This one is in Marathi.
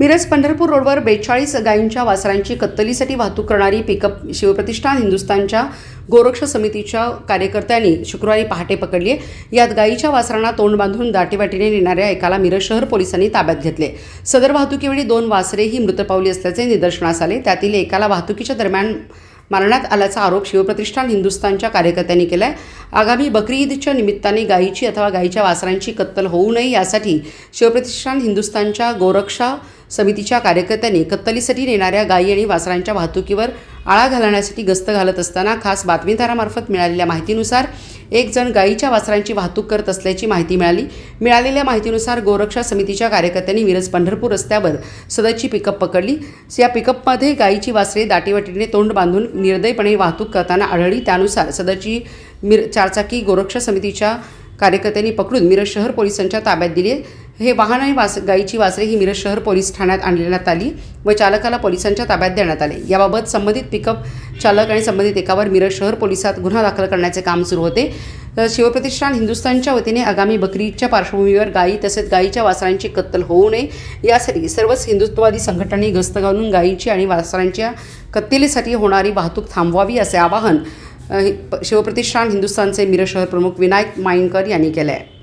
मिरज पंढरपूर रोडवर बेचाळीस गायींच्या वासरांची कत्तलीसाठी वाहतूक करणारी पिकअप शिवप्रतिष्ठान हिंदुस्थानच्या गोरक्ष समितीच्या कार्यकर्त्यांनी शुक्रवारी पहाटे पकडली यात गायीच्या वासरांना तोंड बांधून दाटीवाटीने नेणाऱ्या एकाला मिरज शहर पोलिसांनी ताब्यात घेतले सदर वाहतुकीवेळी दोन वासरेही मृत पावली असल्याचे निदर्शनास आले. त्यातील एकाला वाहतुकीच्या दरम्यान मारण्यात आल्याचा आरोप शिवप्रतिष्ठान हिंदुस्थानच्या कार्यकर्त्यांनी केला आहे आगामी बकरी ईदच्या निमित्ताने गायीची अथवा गायीच्या वासरांची कत्तल होऊ नये यासाठी शिवप्रतिष्ठान हिंदुस्थानच्या गोरक्षा समितीच्या कार्यकर्त्यांनी कत्तलीसाठी नेणाऱ्या गायी आणि वासरांच्या वाहतुकीवर आळा घालण्यासाठी गस्त घालत असताना खास बातमीदारामार्फत मिळालेल्या माहितीनुसार एक जण गायीच्या वासरांची वाहतूक करत असल्याची माहिती मिळाली. मिळालेल्या माहितीनुसार गोरक्षा समितीच्या कार्यकर्त्यांनी मिरज पंढरपूर रस्त्यावर सदरची पिकअप पकडली. या पिकअपमध्ये गायीची वासरे दाटीवाटीने तोंड बांधून निर्दयपणे वाहतूक करताना आढळली. त्यानुसार सदरची मिर चारचाकी गोरक्षा समितीच्या कार्यकर्त्यांनी पकडून मिरज शहर पोलिसांच्या ताब्यात दिली आहे. हे वाहन आणि वास गाईची वासरे ही मिरज शहर पोलीस ठाण्यात आणण्यात आली व चालकाला पोलिसांच्या ताब्यात देण्यात आले. याबाबत संबंधित पिकअप चालक आणि संबंधित एकावर मिरज शहर पोलिसात गुन्हा दाखल करण्याचे काम सुरू होते. तर शिवप्रतिष्ठान हिंदुस्थानच्या वतीने आगामी बकरीच्या पार्श्वभूमीवर गायी तसेच गायीच्या वासरांची कत्तल होऊ नये. यासाठी सर्वच हिंदुत्ववादी संघटनांनी गस्त घालून गायीची आणि वासरांच्या कत्तलीसाठी होणारी वाहतूक थांबवावी असे आवाहन शिवप्रतिष्ठान हिंदुस्थानचे मिरज शहर प्रमुख विनायक माईनकर यांनी केलं आहे